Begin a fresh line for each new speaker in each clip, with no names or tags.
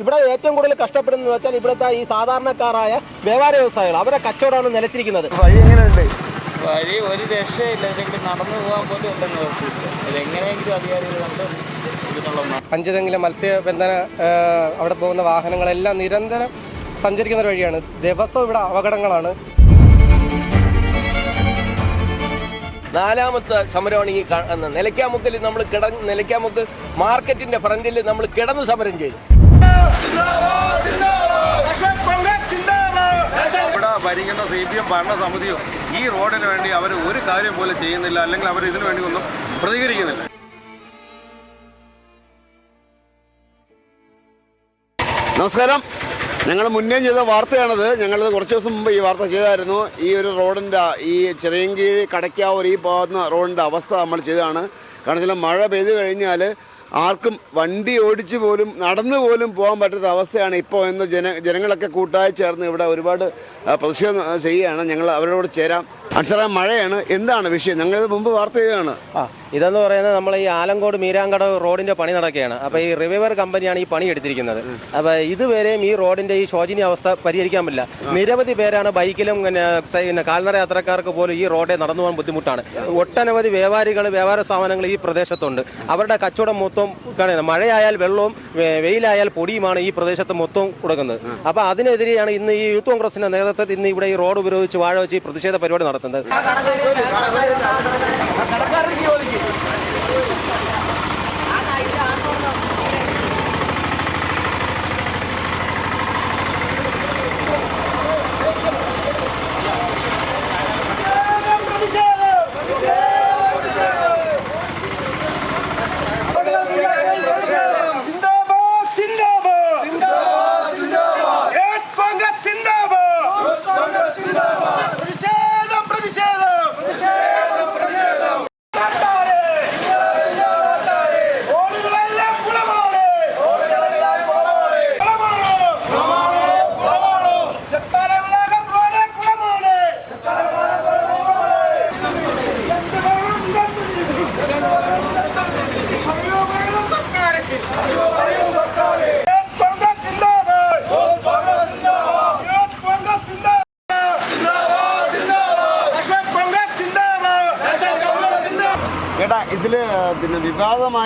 ഇവിടെ ഏറ്റവും കൂടുതൽ കഷ്ടപ്പെടുന്നത് വെച്ചാൽ ഇവിടുത്തെ ഈ സാധാരണക്കാരായ വ്യാപാര വ്യവസായികൾ. അവരെ കച്ചവടമാണ് നിലച്ചിരിക്കുന്നത്.
വഴി എങ്ങനെയുണ്ട്?
വഴി ഒരു രക്ഷയില്ല. നടന്നു പോകാൻ പോലും ഉണ്ടെന്ന് ഇതെങ്ങനെയെങ്കിലും അധികാരികൾ കണ്ട് ഇതിനുള്ള
അഞ്ചുതെങ്കിലും മത്സ്യബന്ധന അവിടെ പോകുന്ന വാഹനങ്ങളെല്ലാം നിരന്തരം സഞ്ചരിക്കുന്ന ഒരു വഴിയാണ്. ദിവസവും ഇവിടെ അപകടങ്ങളാണ്.
നാലാമത്തെ സമരമാണ് ഈ നിലയ്ക്കാമുക്കിൽ നമ്മൾ കിട നിലയ്ക്കാമുക്ക് മാർക്കറ്റിന്റെ ഫ്രണ്ടിൽ നമ്മൾ കിടന്ന് സമരം ചെയ്തു.
ഭരിക്കുന്ന സി പി എം ഭരണസമിതിയോ ഈ റോഡിന് വേണ്ടി അവർ ഒരു കാര്യം പോലും ചെയ്യുന്നില്ല അല്ലെങ്കിൽ അവർ ഇതിനു വേണ്ടി ഒന്നും പ്രതികരിക്കുന്നില്ല.
നമസ്കാരം. ഞങ്ങൾ മുന്നേ ചെയ്ത വാർത്തയാണത്. ഞങ്ങൾ കുറച്ച് ദിവസം മുമ്പ് ഈ വാർത്ത ചെയ്തായിരുന്നു. ഈ ഒരു റോഡിന്റെ ഈ ചെറിയങ്കീഴ് കടയ്ക്കാവൂർ ഈ പോകുന്ന റോഡിന്റെ അവസ്ഥ നമ്മൾ ചെയ്തതാണ്. കാരണം ചില മഴ പെയ്തു കഴിഞ്ഞാൽ ആർക്കും വണ്ടി ഓടിച്ച് പോലും നടന്നു പോലും പോകാൻ പറ്റാത്ത അവസ്ഥയാണ് ഇപ്പോൾ ഇന്ന് ജന ജനങ്ങളൊക്കെ കൂട്ടായി ചേർന്ന് ഇവിടെ ഒരുപാട് പ്രതിഷേധം ചെയ്യുകയാണ്. ഞങ്ങൾ അവരോട് ചേരാം. അക്ഷര മഴയാണ്. എന്താണ് വിഷയം? ഞങ്ങൾ ഇത് മുമ്പ് വാർത്ത ചെയ്യുകയാണ്
ആ ഇതെന്ന് പറയുന്നത് നമ്മൾ ഈ ആലങ്കോട് മീരാങ്കട റോഡിന്റെ പണി നടക്കുകയാണ്. അപ്പോൾ ഈ റിവൈവർ കമ്പനിയാണ് ഈ പണി എടുത്തിരിക്കുന്നത്. അപ്പോൾ ഇതുവരെയും ഈ റോഡിന്റെ ഈ ശോചനീയ അവസ്ഥ പരിഹരിക്കാൻ പറ്റില്ല. നിരവധി പേരാണ് ബൈക്കിലും പിന്നെ കാൽനട യാത്രക്കാർക്ക് പോലും ഈ റോഡിൽ നടന്നു പോകാൻ ബുദ്ധിമുട്ടാണ്. ഒട്ടനവധി വ്യാപാരികൾ വ്യാപാര സ്ഥാപനങ്ങൾ ഈ പ്രദേശത്തുണ്ട്. അവരുടെ കച്ചവടം മൊത്തം കാണുന്നത് മഴയായാൽ വെള്ളവും വെയിലായാൽ പൊടിയുമാണ് ഈ പ്രദേശത്ത് മൊത്തം കൊടുക്കുന്നത് അപ്പോൾ അതിനെതിരെയാണ് ഇന്ന് ഈ യൂത്ത് കോൺഗ്രസിന്റെ നേതൃത്വത്തിൽ ഇന്ന് ഇവിടെ ഈ റോഡ് ഉപയോഗിച്ച് വാഴ വെച്ച് ഈ പ്രതിഷേധ പരിപാടി നടത്തുന്നത്.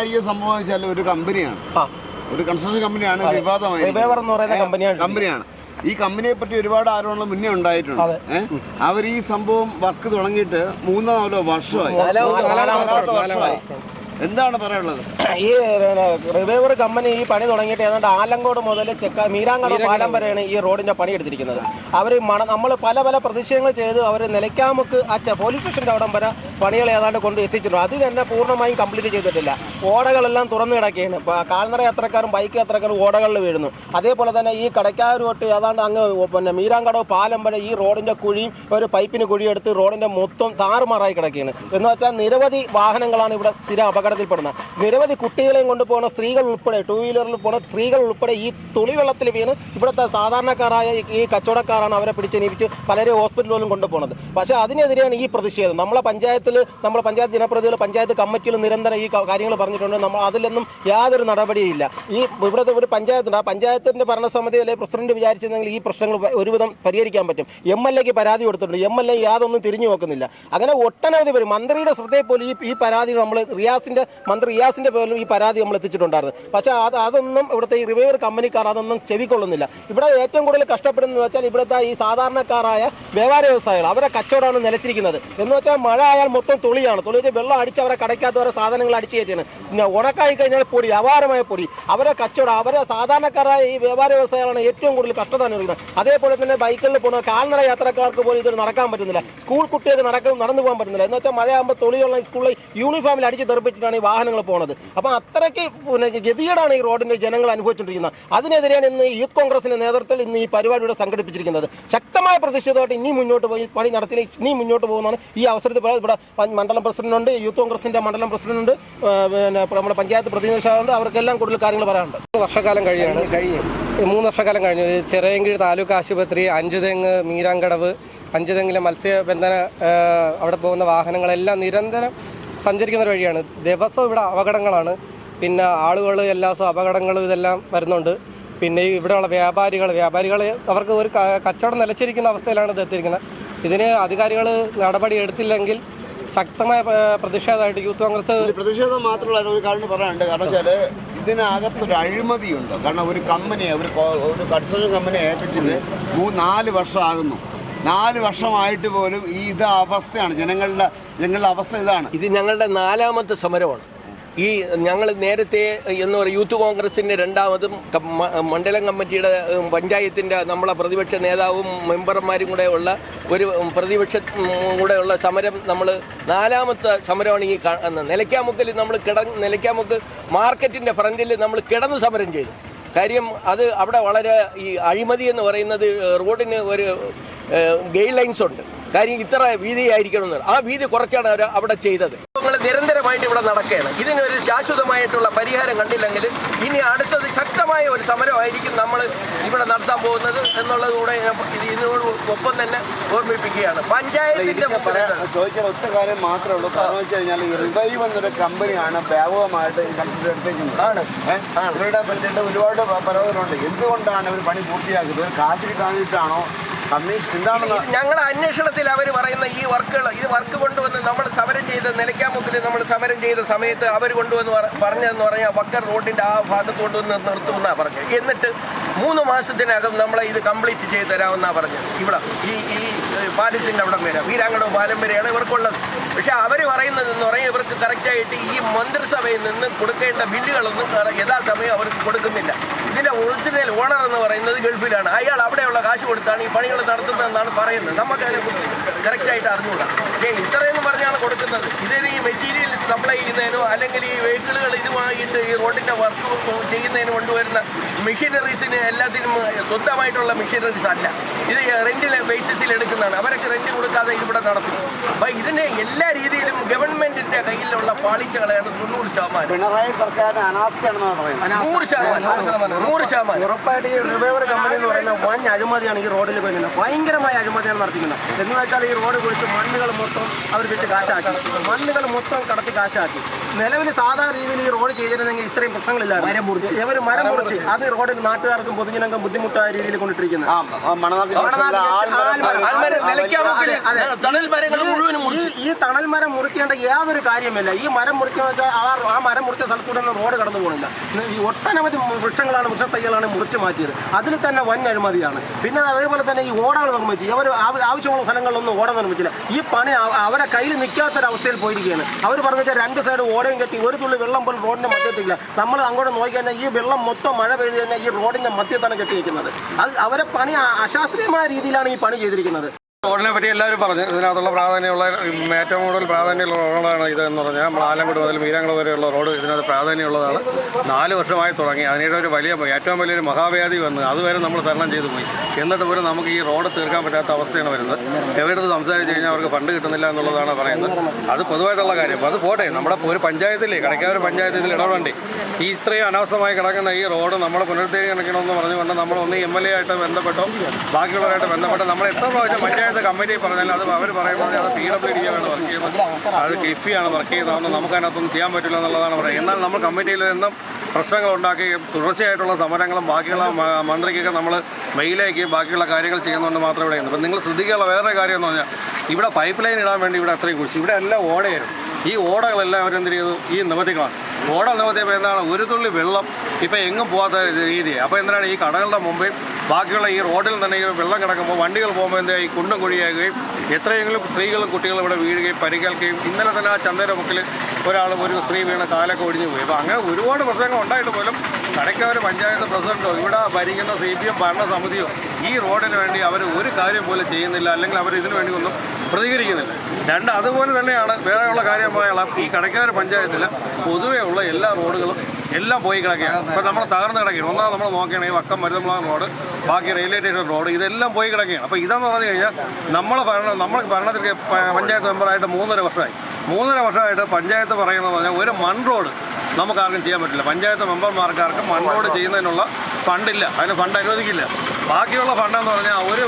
വിവാദമായ സംഭവം വെച്ചാൽ ഒരു കമ്പനിയാണ്. ഒരു കൺസ്ട്രക്ഷൻ കമ്പനിയാണ് വിവാദമായി
കമ്പനിയാണ്.
ഈ കമ്പനിയെ പറ്റി ഒരുപാട് ആരോപണങ്ങൾ മുന്നേ ഉണ്ടായിട്ടുണ്ട്. അവർ ഈ സംഭവം വർക്ക് തുടങ്ങിയിട്ട് മൂന്നോ നാലോ വർഷമായി. എന്താണ് പറയാനുള്ളത്?
ഈ റിവൈവർ കമ്പനി ഈ പണി തുടങ്ങിയിട്ട് ഏതാണ്ട് ആലങ്കോട് മുതൽ ചെക്ക മീരാങ്കട പാലം വരെയാണ് ഈ റോഡിന്റെ പണി എടുത്തിരിക്കുന്നത്. അവർ മണ നമ്മൾ പല പല പ്രതിഷേധങ്ങൾ ചെയ്ത് അവർ നിലയ്ക്കാമുക്ക് ആ പോലീസ് സ്റ്റേഷന്റെ അവിടം വരെ പണികൾ ഏതാണ്ട് കൊണ്ട് എത്തിച്ചിട്ടുണ്ട്. അത് തന്നെ പൂർണമായും കംപ്ലീറ്റ് ചെയ്തിട്ടില്ല. ഓടകളെല്ലാം തുറന്നു കിടക്കുകയാണ്. കാൽനട യാത്രക്കാരും ബൈക്ക് യാത്രക്കാരും ഓടകളിൽ വീഴുന്നു. അതേപോലെ തന്നെ ഈ കടയ്ക്കാർ തൊട്ട് ഏതാണ്ട് അങ്ങ് പിന്നെ മീരാങ്കടവ് പാലം വരെ ഈ റോഡിന്റെ കുഴിയും ഒരു പൈപ്പിന് കുഴിയെടുത്ത് റോഡിന്റെ മൊത്തം താറുമാറായി കിടക്കുകയാണ്. എന്ന് വെച്ചാൽ നിരവധി വാഹനങ്ങളാണ് ഇവിടെ സ്ഥിരം അപകടത്തിൽപ്പെടുന്നത്. നിരവധി കുട്ടികളെയും കൊണ്ടുപോകുന്ന സ്ത്രീകൾ ഉൾപ്പെടെ ടു വീലറിൽ പോകുന്ന സ്ത്രീകൾ ഉൾപ്പെടെ ഈ തുളിവെള്ളത്തിൽ വീണ് ഇവിടുത്തെ സാധാരണക്കാരായ ഈ- കച്ചവടക്കാരാണ് അവരെ പിടിച്ചെനീപ്പിച്ച് പലരെ ഹോസ്പിറ്റലുകളിലും കൊണ്ടുപോകുന്നത്. പക്ഷേ അതിനെതിരെയാണ് ഈ പ്രതിഷേധം. നമ്മളെ പഞ്ചായത്തിൽ നമ്മളെ പഞ്ചായത്ത് ജനപ്രതിനിധികൾ പഞ്ചായത്ത് കമ്മിറ്റിയിൽ നിരന്തരം ഈ കാര്യങ്ങൾ പറഞ്ഞിട്ടുണ്ട്. നമ്മൾ അതിലൊന്നും യാതൊരു നടപടിയില്ല. ഈ ഇവിടുത്തെ ഒരു പഞ്ചായത്തുണ്ട്. ആ പഞ്ചായത്തിന്റെ ഭരണസമിതി അല്ലെങ്കിൽ പ്രസിഡന്റ് വിചാരിച്ചിരുന്നെങ്കിൽ ഈ പ്രശ്നങ്ങൾ ഒരുവിധം പരിഹരിക്കാൻ പറ്റും. എം എൽ എക്ക് പരാതി കൊടുത്തിട്ടുണ്ട്. എം എൽ എ യാതൊന്നും തിരിഞ്ഞു നോക്കുന്നില്ല. അങ്ങനെ ഒട്ടനവധി പേര് മന്ത്രിയുടെ ശ്രദ്ധയിൽ പോലും ഈ ഈ പരാതി നമ്മൾ റിയാസിന്റെ മന്ത്രി റിയാസിന്റെ പേരിലും ഈ പരാതി നമ്മൾ എത്തിച്ചിട്ടുണ്ടായിരുന്നു. പക്ഷേ അത് അതൊന്നും ഇവിടുത്തെ ഈ റിവൈവർ കമ്പനിക്കാർ അതൊന്നും ചെവിക്കൊള്ളുന്നില്ല. ഇവിടെ ഏറ്റവും കൂടുതൽ കഷ്ടപ്പെടുന്നത് വെച്ചാൽ ഇവിടുത്തെ ഈ സാധാരണക്കാരായ വ്യാപാര വ്യവസായികൾ അവരെ കച്ചവടമാണ് നിലച്ചിരിക്കുന്നത്. എന്ന് വെച്ചാൽ മഴ ആയാൽ മൊത്തം തുളിയാണ് തുളി വെള്ളം അടിച്ച് അവരെ കടയ്ക്കകത്ത് അവരെ സാധനങ്ങൾ അടിച്ചു കയറ്റിയാണ്. പിന്നെ ഉണക്കായി കഴിഞ്ഞാൽ പൊടി അപാരമായ പൊടി. അവരെ കച്ചവടം അവരെ സാധാരണക്കാരായ ഈ വ്യാപാര വ്യവസായികളാണ് ഏറ്റവും കൂടുതൽ കഷ്ടത അനുഭവിക്കുന്നത്. അതേപോലെ തന്നെ ബൈക്കിൽ പോകുന്ന കാൽനട യാത്രക്കാർക്ക് പോലും ഇതൊരു നടക്കാൻ പറ്റുന്നില്ല. സ്കൂൾ കുട്ടികൾക്ക് നടക്കും നടന്നു പോകാൻ പറ്റുന്നില്ല. എന്ന് വെച്ചാൽ മഴയാകുമ്പോൾ തുളിയുള്ള സ്കൂളിൽ യൂണിഫോമിൽ അടിച്ച് തെറിപ്പിച്ചിട്ടാണ് ഈ വാഹനങ്ങൾ പോകുന്നത് അപ്പോൾ അത്രയ്ക്ക് പിന്നെ ഗതികേടാണ് ഈ റോഡിന്റെ ജനങ്ങൾ അനുഭവിച്ചുകൊണ്ടിരിക്കുന്നത് അതിനെതിരെയാണ് ഇന്ന് യൂത്ത് കോൺഗ്രസിന്റെ നേതൃത്വത്തിൽ ഇന്ന് ഈ പരിപാടി ഇവിടെ സംഘടിപ്പിച്ചിരിക്കുന്നത്. ശക്തമായ പ്രതിഷേധമായിട്ട് ഇനി മുന്നോട്ട് പോയി പണി നടത്തി ഇനി മുന്നോട്ട് പോകുന്നതാണ് ഈ അവസരത്തിൽ ഇവിടെ മണ്ഡലം പ്രസിഡന്റുണ്ട് യൂത്ത് കോൺഗ്രസിന്റെ മണ്ഡലം പ്രസിഡന്റുണ്ട് ഉണ്ട് പിന്നെ നമ്മുടെ പഞ്ചായത്ത് പ്രതിനിധികളുണ്ട് അവർക്കെല്ലാം കൂടുതൽ കാര്യങ്ങൾ പറയാനുണ്ട്.
വർഷകാലം വർഷക്കാലം കഴിയാണ് മൂന്ന് വർഷക്കാലം കഴിഞ്ഞു. ഈ താലൂക്ക് ആശുപത്രി അഞ്ചുതെങ്ങ് മീരാങ്കടവ് അഞ്ചുതെങ്ങിലെ മത്സ്യബന്ധന അവിടെ പോകുന്ന വാഹനങ്ങളെല്ലാം നിരന്തരം സഞ്ചരിക്കുന്ന ഒരു വഴിയാണ്. ദിവസവും ഇവിടെ അപകടങ്ങളാണ്. പിന്നെ ആളുകൾ എല്ലാ ദിവസവും അപകടങ്ങളും ഇതെല്ലാം വരുന്നുണ്ട്. പിന്നെ ഈ ഇവിടെയുള്ള വ്യാപാരികൾ വ്യാപാരികൾ അവർക്ക് ഒരു കച്ചവടം നിലച്ചിരിക്കുന്ന അവസ്ഥയിലാണ് ഇത് എത്തിയിരിക്കുന്നത്. ഇതിന് അധികാരികൾ നടപടി എടുത്തില്ലെങ്കിൽ ശക്തമായ പ്ര- പ്രതിഷേധമായിട്ട് യൂത്ത് കോൺഗ്രസ്
പ്രതിഷേധം മാത്രമല്ല ഒരു കാര്യം പറയാനുണ്ട്. കാരണം വെച്ചാൽ ഇതിനകത്തൊരു അഴിമതിയുണ്ട്. കാരണം ഒരു കമ്പനിയെ ഒരു കൺസ്ട്രക്ഷൻ കമ്പനിയെ ഏൽപ്പിച്ചിട്ട് നാല് വർഷമാകുന്നു. നാല് വർഷമായിട്ട് പോലും ഈ ഇത് അവസ്ഥയാണ്. ജനങ്ങളുടെ ജനങ്ങളുടെ അവസ്ഥ ഇതാണ്.
ഇത് ഞങ്ങളുടെ നാലാമത്തെ സമരമാണ്. ഈ ഞങ്ങൾ നേരത്തെ എന്ന് പറയുക യൂത്ത് കോൺഗ്രസിന്റെ രണ്ടാമതും മണ്ഡലം കമ്മിറ്റിയുടെ പഞ്ചായത്തിന്റെ നമ്മളെ പ്രതിപക്ഷ നേതാവും മെമ്പർമാരും കൂടെ ഉള്ള ഒരു പ്രതിപക്ഷ കൂടെയുള്ള സമരം നമ്മൾ നാലാമത്തെ സമരമാണ് ഈ നിലയ്ക്കാമുക്കിൽ നമ്മൾ കിട നിലയ്ക്കാമുക്ക് മാർക്കറ്റിന്റെ ഫ്രണ്ടിൽ നമ്മൾ കിടന്ന് സമരം ചെയ്തു. കാര്യം അത് അവിടെ വളരെ ഈ അഴിമതി എന്ന് പറയുന്നത് റോഡിന് ഒരു ഗെയിൻ ലൈൻസ് ഉണ്ട്. കാര്യം ഇത്ര വീതിയായിരിക്കണം എന്ന് ആ വീതി കുറച്ചാണ് അവർ അവിടെ ചെയ്തത്. നിങ്ങൾ നിരന്തരമായിട്ട് ഇവിടെ നടക്കുകയാണ്. ഇതിനൊരു ശാശ്വതമായിട്ടുള്ള പരിഹാരം കണ്ടില്ലെങ്കിൽ ഇനി അടുത്തത് ശക്തമായ ഒരു സമരമായിരിക്കും നമ്മൾ ഇവിടെ നടത്താൻ പോകുന്നത് എന്നുള്ളത് കൂടെ ഇതിനോട് ഒപ്പം തന്നെ ഓർമ്മിപ്പിക്കുകയാണ്. പഞ്ചായത്തിന്റെ
ചോദിക്കാൻ ഒറ്റ കാര്യം മാത്രമേ ഉള്ളൂ. കാരണം വെച്ച് കഴിഞ്ഞാൽ ഈ റിവൈവ് എന്നൊരു കമ്പനിയാണ് വ്യാപകമായിട്ട് കൺസിഡർ എടുത്തേക്കുന്നത്.
ആണ്.
ഇവരുടെ പറ്റിയിട്ട് ഒരുപാട് പരാതികളുണ്ട് എന്തുകൊണ്ടാണ് ഇവർ പണി പൂർത്തിയാക്കുന്നത്? കാശ് കമ്മീഷൻ
ഞങ്ങളുടെ അന്വേഷണത്തിൽ അവർ പറയുന്ന ഈ വർക്കുകൾ ഇത് വർക്ക് കൊണ്ടുവന്ന് നമ്മൾ സമരം ചെയ്ത് നിലയ്ക്കാമുക്കിൽ നമ്മൾ സമരം ചെയ്ത സമയത്ത് അവർ കൊണ്ടുവന്ന് പറ- പറഞ്ഞതെന്ന് പറഞ്ഞാൽ വക്കർ റോഡിന്റെ ആ ഭാഗത്ത് കൊണ്ടുവന്ന് നിർത്തുമെന്നാണ് പറഞ്ഞത്. എന്നിട്ട് മൂന്ന് മാസത്തിനകം നമ്മളെ ഇത് കംപ്ലീറ്റ് ചെയ്ത് തരാമെന്നാണ് പറഞ്ഞത്. ഇവിടെ ഈ ഈ പാലത്തിന്റെ അവിടെ വരെ വീരാങ്കടവും പാലം വരെയാണ് ഇവർക്കുള്ളത്. പക്ഷേ അവർ പറയുന്നതെന്ന് പറഞ്ഞാൽ ഇവർക്ക് കറക്റ്റായിട്ട് ഈ മന്ത്രിസഭയിൽ നിന്ന് കൊടുക്കേണ്ട ബില്ലുകളൊന്നും യഥാസമയം അവർക്ക് കൊടുക്കുന്നില്ല. ഇതിന്റെ ഒറിജിനൽ ഓണർ എന്ന് പറയുന്നത് ഗൾഫിലാണ്. അയാൾ അവിടെയുള്ള കാശ് കൊടുത്താണ് ഈ പണികൾ നടത്തുന്നതെന്നാണ് പറയുന്നത്. നമുക്ക് അതിനെക്കുറിച്ച് കറക്റ്റായിട്ട് അറിഞ്ഞുകൂടാ. പക്ഷേ ഇത്രയെന്ന് പറഞ്ഞാണ് കൊടുക്കുന്നത്. ഇതിന് ഈ മെറ്റീരിയൽ സപ്ലൈ ചെയ്യുന്നതിനോ അല്ലെങ്കിൽ ഈ വെഹിക്കിളുകൾ ഇതുമായിട്ട് ഈ റോഡിന്റെ വർക്ക് ചെയ്യുന്നതിന് കൊണ്ടുവരുന്ന മെഷീനറീസിന് എല്ലാത്തിനും സ്വന്തമായിട്ടുള്ള മെഷീനറീസ് അല്ല. ഇത് റെന്റിലെ ബേസിസിൽ എടുക്കുന്നതാണ്. അവരൊക്കെ റെന്റ് കൊടുക്കാതെ ഇവിടെ നടത്തും. അപ്പൊ ഇതിനെ എല്ലാ രീതിയിലും ഗവൺമെന്റിന്റെ കയ്യിലുള്ള പാളിച്ചകളാണ് തൊണ്ണൂറ് ശതമാനം.
പിണറായി സർക്കാരിന്റെ അനാസ്ഥയാണെന്നാണ് പറയുന്നത്.
നൂറ് ശതമാനം നൂറ് ശതമാനം
ഉറപ്പായിട്ട് ഈ റിവൈവർ കമ്പനി എന്ന് പറയുന്ന വൻ അഴിമതിയാണ് ഈ റോഡിൽ കൊല്ലുന്നത്. ഭയങ്കരമായ അഴിമതിയാണ് നടത്തിക്കുന്നത്. എന്ന് വെച്ചാൽ ഈ റോഡ് കുറിച്ച് മണ്ണുകൾ മൊത്തം അവർ വിട്ട് കാശാക്കി. മണ്ണുകൾ മൊത്തം കടത്തി കാശാക്കി. നിലവിൽ സാധാരണ രീതിയിൽ ഈ റോഡ് ചെയ്തിരുന്നെങ്കിൽ ഇത്രയും പ്രശ്നങ്ങളില്ലായിരുന്നു. ഇവർ മരം മുറിച്ച്. അത് റോഡിൽ നാട്ടുകാർക്കും പൊതുജനങ്ങൾക്കും ബുദ്ധിമുട്ടായ രീതിയിൽ കൊണ്ടിട്ടിരിക്കുന്നത്.
തണൽ മരങ്ങൾ മുഴുവനും
ഈ തണൽ മരം മുറിക്കേണ്ട യാതൊരു കാര്യമില്ല ഈ മരം മുറിക്കുന്ന വെച്ചാൽ ആ ആ മരം മുറിച്ച സ്ഥലത്തൂടെ റോഡ് കടന്നു പോകുന്നില്ല ഈ ഒട്ടനവധി വൃക്ഷങ്ങളാണ് വൃക്ഷത്തൈകളാണ് മുറിച്ച് മാറ്റിയത്. അതിൽ തന്നെ വൻ അഴിമതിയാണ്. പിന്നെ അതേപോലെ തന്നെ ഈ ഓടകൾ നിർമ്മിച്ചു ഇവർ ആവശ്യമുള്ള സ്ഥലങ്ങളിലൊന്നും ഓട നിർമ്മിച്ചില്ല. ഈ പണി അവരെ കയ്യിൽ നിൽക്കാത്തൊരവസ്ഥയിൽ പോയിരിക്കുകയാണ്. അവർ പറഞ്ഞു വെച്ചാൽ രണ്ട് സൈഡ് ഓടയും കെട്ടി ഒരു തുള്ളി വെള്ളം പോലും റോഡിന്റെ മധ്യത്തില്ല. നമ്മൾ അങ്ങോട്ട് നോക്കി കഴിഞ്ഞാൽ ഈ വെള്ളം മൊത്തം മഴ പെയ്ത് കഴിഞ്ഞാൽ ഈ റോഡിന്റെ മധ്യത്താണ് കെട്ടിയിരിക്കുന്നത്. അത് അവരെ പണി അശാസ്ത്രീയമായ രീതിയിലാണ് ഈ പണി ചെയ്തിരിക്കുന്നത്.
റോഡിനെ പറ്റി എല്ലാവരും പറഞ്ഞു. ഇതിനകത്തുള്ള പ്രാധാന്യമുള്ള ഏറ്റവും കൂടുതൽ പ്രാധാന്യമുള്ള റോഡാണ് ഇത് എന്ന് പറഞ്ഞാൽ നമ്മൾ ആലങ്കോട് മുതൽ മീരാങ്കുളം വരെയുള്ള റോഡ് ഇതിനകത്ത് പ്രാധാന്യമുള്ളതാണ്. നാല് വർഷമായി തുടങ്ങി. അതിനിടെ ഒരു വലിയ ഏറ്റവും വലിയൊരു മഹാവ്യാധി വന്ന് അതുവരെ നമ്മൾ തരണം ചെയ്തു പോയി. എന്നിട്ട് പോലും നമുക്ക് ഈ റോഡ് തീർക്കാൻ പറ്റാത്ത അവസ്ഥയാണ് വരുന്നത്. എവിടെ സംസാരിച്ച് കഴിഞ്ഞാൽ അവർക്ക് ഫണ്ട് കിട്ടുന്നില്ല എന്നുള്ളതാണ് പറയുന്നത്. അത് പൊതുവായിട്ടുള്ള കാര്യം. അത് പോട്ടെ. നമ്മുടെ ഒരു പഞ്ചായത്തിലേ കടയ്ക്കാവൊരു പഞ്ചായത്തിൽ ഇടപെടേണ്ടി. ഈ ഇത്രയും അനാവസ്ഥമായി കിടക്കുന്ന ഈ റോഡ് നമ്മൾ പുനരുദ്ധീകരിക്കണമെന്ന് പറഞ്ഞുകൊണ്ട് നമ്മൾ ഒന്ന് എം എൽ എ ആയിട്ട് ബന്ധപ്പെട്ടോ ബാക്കിയുള്ളവരായിട്ട് ബന്ധപ്പെട്ടോ നമ്മൾ എത്ര പ്രാവശ്യം പഞ്ചായത്ത് കമ്മിറ്റി പറഞ്ഞാലും അത് അവർ പറയുമ്പോൾ അത് പി ഡബ്ല്യു ഡി ആണ് വർക്ക് ചെയ്യുന്നത്. അത് കിഫിയാണ് വർക്ക് ചെയ്യുന്നതെന്ന് നമുക്ക് അതിനകത്തൊന്നും ചെയ്യാൻ പറ്റില്ല എന്നുള്ളതാണ് പറയുന്നത് എന്നാൽ നമ്മൾ കമ്മിറ്റിയിൽ നിന്നും പ്രശ്നങ്ങൾ ഉണ്ടാക്കി തുടർച്ചയായിട്ടുള്ള സമരങ്ങളും ബാക്കിയുള്ള മന്ത്രിക്കൊക്കെ നമ്മൾ മെയിലേക്ക് ബാക്കിയുള്ള കാര്യങ്ങൾ ചെയ്യുന്നതുകൊണ്ട് മാത്രമേ ഇവിടെ അപ്പം നിങ്ങൾ ശ്രദ്ധിക്കാനുള്ള വേറെ കാര്യം എന്ന് പറഞ്ഞാൽ ഇവിടെ പൈപ്പ് ലൈൻ ഇടാൻ വേണ്ടി ഇവിടെ അത്രയും കുറിച്ച് ഇവിടെ എല്ലാം ഓടയായിരുന്നു. ഈ ഓടകളെല്ലാം അവരെന്ത് ചെയ്തു? ഈ നിമത്തികളാണ് ഓട നിമത്തിയപ്പോൾ എന്താണ്? ഒരു തുള്ളി വെള്ളം ഇപ്പം എങ്ങും പോകാത്ത രീതി അപ്പോൾ എന്താണ് ഈ കടകളുടെ മുമ്പിൽ ബാക്കിയുള്ള ഈ റോഡിൽ തന്നെ ഈ വെള്ളം കിടക്കുമ്പോൾ വണ്ടികൾ പോകുമ്പോൾ എന്താ ഈ കുണ്ടും കുഴിയാകുകയും എത്രയെങ്കിലും സ്ത്രീകളും കുട്ടികളും ഇവിടെ വീഴുകയും പരിക്കേൽക്കുകയും ഇന്നലെ തന്നെ ആ ചന്തയുടെ മുക്കിൽ ഒരാൾ ഒരു സ്ത്രീ വീണ് കാലൊക്കെ ഒടിഞ്ഞു പോയി. അപ്പോൾ അങ്ങനെ ഒരുപാട് പ്രശ്നങ്ങൾ ഉണ്ടായിട്ട് പോലും കടയ്ക്കാവർ പഞ്ചായത്ത് പ്രസിഡന്റോ ഇവിടെ ഭരിക്കുന്ന സി പി എം ഭരണസമിതിയോ ഈ റോഡിന് വേണ്ടി അവർ ഒരു കാര്യം പോലും ചെയ്യുന്നില്ല അല്ലെങ്കിൽ അവർ ഇതിനു വേണ്ടി ഒന്നും പ്രതികരിക്കുന്നില്ല. രണ്ട് അതുപോലെ തന്നെയാണ് വേറെയുള്ള കാര്യമായ ഈ കടയ്ക്കാവർ പഞ്ചായത്തിൽ പൊതുവേ ഉള്ള എല്ലാ റോഡുകളും എല്ലാം പോയി കിടക്കുകയാണ്. ഇപ്പം നമ്മൾ തകർന്ന് കിടക്കുകയാണ്. ഒന്നാമത് നമ്മൾ നോക്കുകയാണെങ്കിൽ വക്കം മരുതമ്പളം റോഡ് ബാക്കി റെയിൽവേ സ്റ്റേഷൻ റോഡ് ഇതെല്ലാം പോയി കിടക്കുകയാണ്. അപ്പോൾ ഇതെന്ന് പറഞ്ഞു കഴിഞ്ഞാൽ നമ്മൾ ഭരണം നമ്മൾ ഭരണത്തിൽ പഞ്ചായത്ത് മെമ്പറായിട്ട് മൂന്നര വർഷമായി. മൂന്നര വർഷമായിട്ട് പഞ്ചായത്ത് പറയുന്നത് പറഞ്ഞാൽ ഒരു മൺ റോഡ് നമുക്കാർക്കും ചെയ്യാൻ പറ്റില്ല. പഞ്ചായത്ത് മെമ്പർമാർക്കാർക്കും മണ്ണോട് ചെയ്യുന്നതിനുള്ള ഫണ്ടില്ല. അതിന് ഫണ്ട് അനുവദിക്കില്ല. ബാക്കിയുള്ള ഫണ്ടെന്ന് പറഞ്ഞാൽ ഒരു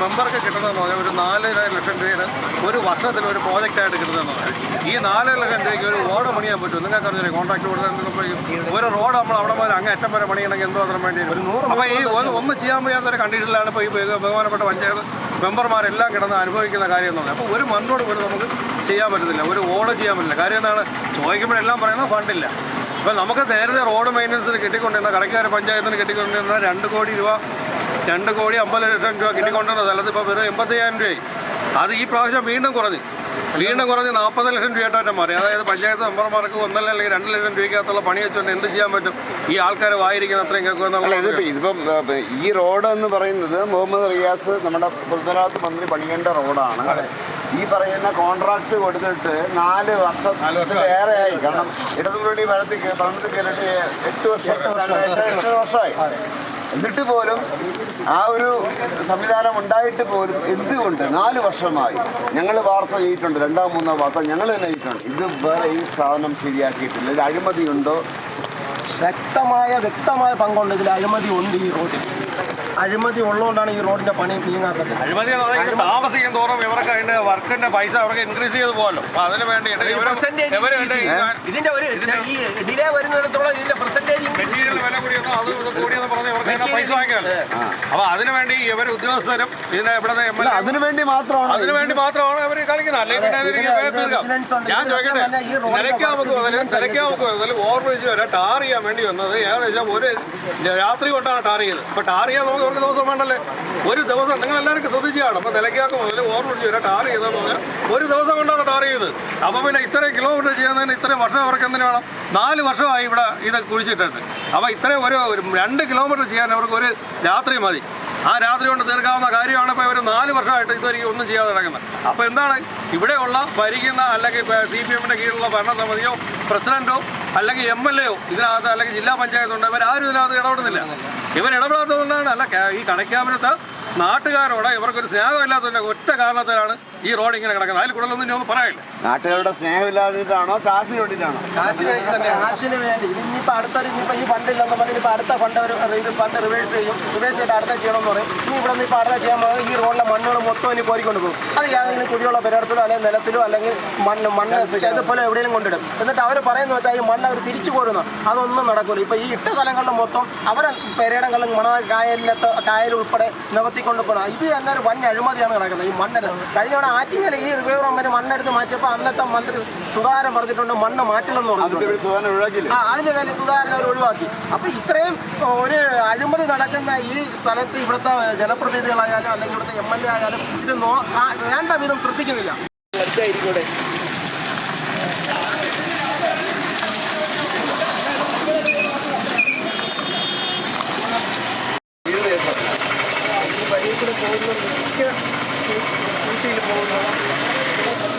മെമ്പർക്ക് കിട്ടുന്നതെന്ന് പറഞ്ഞാൽ ഒരു നാലര ലക്ഷം രൂപയുടെ ഒരു വർഷത്തിൽ ഒരു പ്രോജക്റ്റായിട്ട് കിട്ടുന്നതെന്ന് പറഞ്ഞാൽ ഈ നാലര ലക്ഷം രൂപയ്ക്ക് ഒരു റോഡ് പണിയാൻ പറ്റും നിങ്ങൾക്ക് അറിഞ്ഞില്ലേ കോൺട്രാക്ട് കൊടുത്താൽ ഒരു റോഡ് നമ്മൾ അവിടെ പോലെ അങ്ങ് അറ്റം വരെ പണിയണമെങ്കിൽ എന്തോ അത്ര വേണ്ടി വരും. അപ്പോൾ ഈ ഒന്നും ചെയ്യാൻ വയ്യാത്ത ഒരു കണ്ടീഷനിലാണ് ഇപ്പോൾ ഈ ബഹു- ബഹുമാനപ്പെട്ട പഞ്ചായത്ത് മെമ്പർമാരെല്ലാം കിടന്ന് അനുഭവിക്കുന്ന കാര്യം എന്ന് പറഞ്ഞാൽ അപ്പോൾ ഒരു മണ്ണോട് പോലും നമുക്ക് ചെയ്യാൻ പറ്റത്തില്ല. ഒരു ഓട് ചെയ്യാൻ പറ്റില്ല. കാര്യം എന്താണ്? ചോദിക്കുമ്പോഴെല്ലാം പറയുന്നത് ഫണ്ടില്ല. അപ്പം നമുക്ക് നേരത്തെ റോഡ് മെയിന്റനൻസിന് കിട്ടിക്കൊണ്ടിരുന്ന കടക്കാർ പഞ്ചായത്തിന് കിട്ടിക്കൊണ്ടിരുന്ന രണ്ട് കോടി രൂപ രണ്ട് കോടി അമ്പത് ലക്ഷം രൂപ കിട്ടിക്കൊണ്ടിരുന്ന സ്ഥലത്ത് ഇപ്പോൾ വെറും എൺപത്തയ്യായിരം രൂപയായി. അത് ഈ പ്രാവശ്യം വീണ്ടും കുറഞ്ഞു. വീണ്ടും കുറഞ്ഞ് നാൽപ്പത് ലക്ഷം രൂപയായിട്ടാണ് മാറി. അതായത് പഞ്ചായത്ത് മെമ്പർമാർക്ക് ഒന്നല്ല അല്ലെങ്കിൽ രണ്ട് ലക്ഷം രൂപയ്ക്കകത്തുള്ള പണി വെച്ചുകൊണ്ട് എന്ത് ചെയ്യാൻ പറ്റും? ഈ ആൾക്കാർ വായിരിക്കുന്ന അത്രയും
ഇതിപ്പോ ഇതിപ്പം ഈ റോഡ് എന്ന് പറയുന്നത് മുഹമ്മദ് റിയാസ് നമ്മുടെ പൃഥ്വിരാജ് മന്ത്രി പണിയേണ്ട റോഡാണ്. ഈ പറയുന്ന കോൺട്രാക്ട് കൊടുത്തിട്ട് നാല് വർഷത്തിലേറെയായി കാരണം ഇടതുമുന്നണി ഭരണത്തിൽ ഭരണത്തിൽ കയറിയിട്ട് എട്ട് വർഷം. എട്ട് വർഷമായി. എന്നിട്ട് പോലും ആ ഒരു സംവിധാനം ഉണ്ടായിട്ട് പോലും എന്തുകൊണ്ട് നാല് വർഷമായി ഞങ്ങൾ വാർത്ത ചെയ്തിട്ടുണ്ട് രണ്ടാം മൂന്നാം വാർത്ത ഞങ്ങൾ തന്നെ ചെയ്തിട്ടുണ്ട് വേറെ ഈ സാധനം ശരിയാക്കിയിട്ടില്ല. ഇതിൽ അഴിമതിയുണ്ടോ?
വ്യക്തമായ വ്യക്തമായ പങ്കുണ്ട്. ഇതിൽ അഴിമതി ഉണ്ട് ഈ റോഡിൽ. അഴിമതി ഉള്ളതുകൊണ്ടാണ് ഈ റോഡിന്റെ പണി നീങ്ങാത്തത്.
അഴിമതി താമസിക്കും തോറും ഇവർക്ക് അതിന്റെ വർക്കിന്റെ പൈസ അവർക്ക് ഇൻക്രീസ് ചെയ്ത് പോകാലോ അപ്പൊ അതിന് വേണ്ടിയിട്ട്
Percentage
ഇതിന്റെ
ഒരു ഈ ഡിലേ വരുന്നിടത്തോളം ഇതിന്റെ പെർസെന്റേജ്
മെറ്റീരിയൽ വില കൂടിയൊന്നും അത് ഇത് കൂടിയെന്ന് പറഞ്ഞ് ഇവർക്ക് പൈസ വാങ്ങിക്കാമല്ലോ. അപ്പൊ അതിനു വേണ്ടി ഇവർ ഉദ്യോഗസ്ഥരും ഇതിന്റെ ഇവിടെ എം എൽ അതിനുവേണ്ടി
അതിനു വേണ്ടി മാത്രമാണ്
അതിനു വേണ്ടി മാത്രമാണ് അവർ കളിക്കുന്നത്. അല്ലെങ്കിൽ പിന്നെ ഇതിന് ഞാൻ ചോദിക്കട്ടെ? നിലയ്ക്കാൻ നമുക്ക് നിലയ്ക്കാമുക്ക് ഓർമ്മിച്ച് ഓവർബ്രിഡ്ജ് വരെ ടാർ ചെയ്യാൻ വേണ്ടി വന്നത് ഏകദേശം ഒരു രാത്രി കൊണ്ടാണ് ടാർ ചെയ്തത്. അപ്പൊ ടാർ ചെയ്യാൻ നമുക്ക് ഒരു ദിവസം വേണ്ടല്ലേ? ഒരു ദിവസം നിങ്ങൾ എല്ലാവർക്കും ശ്രദ്ധിച്ചാണ് അപ്പൊ നിലയ്ക്കാക്ക് മുതൽ ഓവർബ്രിഡ്ജ് വരെ ടാർ ചെയ്തതെന്ന് പറഞ്ഞാൽ ഒരു ദിവസം കൊണ്ടാണ് ടാർ ചെയ്തത്. അപ്പൊ പിന്നെ ഇത്രയും കിലോമീറ്റർ ചെയ്യുന്നതിന് ഇത്രയും വർഷം അവർക്ക് എന്തിനു വേണം? നാല് വർഷമായി ഇവിടെ ഇത് കുഴിച്ചിട്ടിട്ട് അപ്പോൾ ഇത്രയും ഒരു രണ്ട് കിലോമീറ്റർ ചെയ്യാൻ അവർക്ക് ഒരു രാത്രി മതി. ആ രാത്രി കൊണ്ട് തീർക്കാവുന്ന കാര്യമാണ് ഇപ്പോൾ ഇവർ നാല് വർഷമായിട്ട് ഇതുവരെ ഒന്നും ചെയ്യാതെ നടക്കുന്നത്. അപ്പോൾ എന്താണ്? ഇവിടെയുള്ള ഭരിക്കുന്ന അല്ലെങ്കിൽ സി പി എമ്മിന്റെ കീഴിലുള്ള ഭരണസമിതിയോ പ്രസിഡന്റോ അല്ലെങ്കിൽ എം എൽ എയോ ഇതിനകത്ത് അല്ലെങ്കിൽ ജില്ലാ പഞ്ചായത്തുണ്ടോ ഇവരാരും ഇതിനകത്ത് ഇടപെടുന്നില്ല. ഇവർ ഇടപെടാത്തതുകൊണ്ടാണ് അല്ല ഈ കടയ്ക്കാമരത്ത് നാട്ടുകാരോട് ഇവർക്കൊരു സ്നേഹമില്ലാത്തതിന്റെ ഒറ്റ കാരണത്തിലാണ് ഈ റോഡ് ഇങ്ങനെ കിടക്കുന്നത്. അതിൽ കൂടുതലൊന്നും ഇനി ഒന്നും പറയാനില്ല.
നാട്ടുകാരുടെ സ്നേഹമില്ലാതിട്ടാണോ കാശിന് വേണ്ടിയിട്ടാണോ?
കാശിന് വേണ്ടി. ഇനിയിപ്പോൾ അടുത്തൊരു ഇനിയിപ്പോൾ ഈ ഫണ്ട് ഇല്ലെന്ന് പറഞ്ഞാൽ ഇപ്പോൾ അടുത്ത ഫണ്ട് ഒരു ഇത് ഫണ്ട് റിവേഴ്സ് ചെയ്യും. റിവേഴ്സ് ചെയ്തിട്ട് അടുത്ത ചെയ്യണമെന്ന് പറയും. ഇനി ഇവിടെ നിന്ന് ഇപ്പോൾ അടുത്ത ചെയ്യാൻ പോകുന്നത് ഈ റോഡിലെ മണ്ണുകൾ മൊത്തം ഇനി കോരിക്കൊണ്ട് പോകും. അത് ഏതെങ്കിലും കുടിയുള്ള പരിടത്തിലോ അല്ലെങ്കിൽ നിലത്തിലോ അല്ലെങ്കിൽ മണ്ണ് മണ്ണ് ചെയ്തപ്പോലെ എവിടെയും കൊണ്ടിടും. എന്നിട്ട് അവർ പറയുന്ന വെച്ചാൽ ഈ മണ്ണ് അവർ തിരിച്ചു കോരുന്നു. അതൊന്നും നടക്കില്ല ഇപ്പോൾ ഈ ഇട്ട സ്ഥലങ്ങളിൽ മൊത്തം അവരെ പെരയിടങ്ങളും മണ കായലിനകത്ത് കായൽ ഉൾപ്പെടെ നികത്തിക്കൊണ്ട് പോകണം ഇത് എന്നൊരു ഒരു വൻ അഴിമതിയാണ് നടക്കുന്നത്. ഈ മണ്ണെടുത്ത് കഴിഞ്ഞ തവണ ആറ്റിങ്ങൽ ഈ റിവ്യൂ അമ്മന് മണ്ണെടുത്ത് മാറ്റിയപ്പോൾ അന്നത്തെ മന്ത്രി സുധാകരൻ പറഞ്ഞിട്ടുണ്ട് മണ്ണ് മാറ്റില്ലെന്ന്
പറഞ്ഞു
ആ അതിന് വേണ്ടി സുധാകരൻ അവർ ഒഴിവാക്കി. അപ്പൊ ഇത്രയും ഒരു അഴിമതി നടക്കുന്ന ഈ സ്ഥലത്ത് ഇവിടുത്തെ ജനപ്രതിനിധികളായാലും അല്ലെങ്കിൽ ഇവിടുത്തെ എം എൽ എ ആയാലും ഇത് നോ വേണ്ട വിധം ശ്രദ്ധിക്കുന്നില്ല.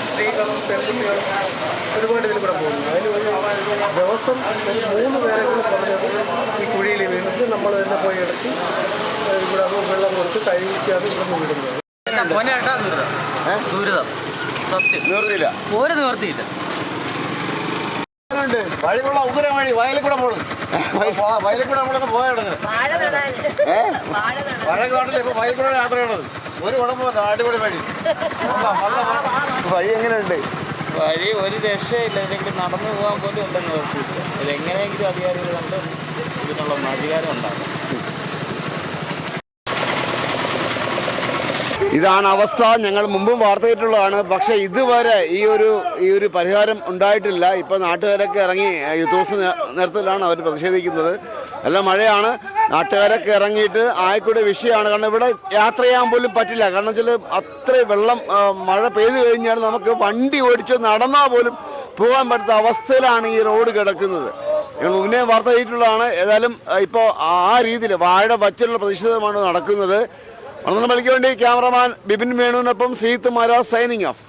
സ്ത്രീകളും പെൺകുട്ടികളും ഒരുപാട് ഇതിൽ കൂടെ പോകുന്നു. അതിന് ഒരു ദിവസം മൂന്ന് പേരെ കൂടെ പറഞ്ഞത് ഈ കുഴിയിൽ വീണിട്ട് നമ്മൾ തന്നെ പോയി എടുത്ത് ഇവിടെ അത് വെള്ളം കൊടുത്ത് കഴിച്ചാണ് ഇവിടെ വിടുന്നത്.
ദുരിതം. സത്യം.
നിവർത്തിയില്ല.
ഒരു വഴിയുള്ള
ഉഗ്രം ഉഗ്ര വഴി വയലിൽ കൂടെ പോകണം വയലിൽ കൂടെ നമ്മളൊക്കെ പോയാണ്
വാഴ വാഴ
മഴ കാണില്ല ഇപ്പൊ വയലിൽ കൂടെ യാത്ര ചെയ്യണത് ഒരു കുഴപ്പമില്ല അടിപൊളി വഴി.
വഴി എങ്ങനെയുണ്ട്?
വഴി ഒരു രക്ഷയില്ല. ഇല്ലെങ്കിൽ നടന്നു പോകാൻ പോലും ഉണ്ടെന്ന് നിവർത്തിയില്ല ഇതെങ്ങനെയെങ്കിലും അധികാരികൾ കണ്ട് ഇതിനുള്ള അധികാരം ഉണ്ടാകും
ഇതാണ് അവസ്ഥ. ഞങ്ങൾ മുമ്പും വാർത്തയിട്ടുള്ളതാണ് പക്ഷേ ഇതുവരെ ഈ ഒരു ഈ ഒരു പരിഹാരം ഉണ്ടായിട്ടില്ല. ഇപ്പോൾ നാട്ടുകാരൊക്കെ ഇറങ്ങി യൂത്ത് നേരത്തിലാണ് അവർ പ്രതിഷേധിക്കുന്നത്. നല്ല മഴയാണ്. നാട്ടുകാരൊക്കെ ഇറങ്ങിയിട്ട് ആയിക്കൂടെ വിഷയമാണ്. കാരണം ഇവിടെ യാത്ര ചെയ്യാൻ പോലും പറ്റില്ല. കാരണം വെച്ചാൽ അത്ര വെള്ളം മഴ പെയ്തു കഴിഞ്ഞാൽ നമുക്ക് വണ്ടി ഓടിച്ച് നടന്നാൽ പോലും പോകാൻ പറ്റാത്ത അവസ്ഥയിലാണ് ഈ റോഡ് കിടക്കുന്നത്. ഞങ്ങൾ മുന്നേ വാർത്ത ചെയ്തിട്ടുള്ളതാണ് ഏതായാലും ഇപ്പോൾ ആ രീതിയിൽ വാഴ വച്ചുള്ള പ്രതിഷേധമാണ് നടക്കുന്നത്. മലയാളം മലയ്ക്ക് വേണ്ടി ക്യാമറമാൻ ബിപിൻ വേണുവിനൊപ്പം സീത്ത് മാരാ സൈനിങ് ഓഫ്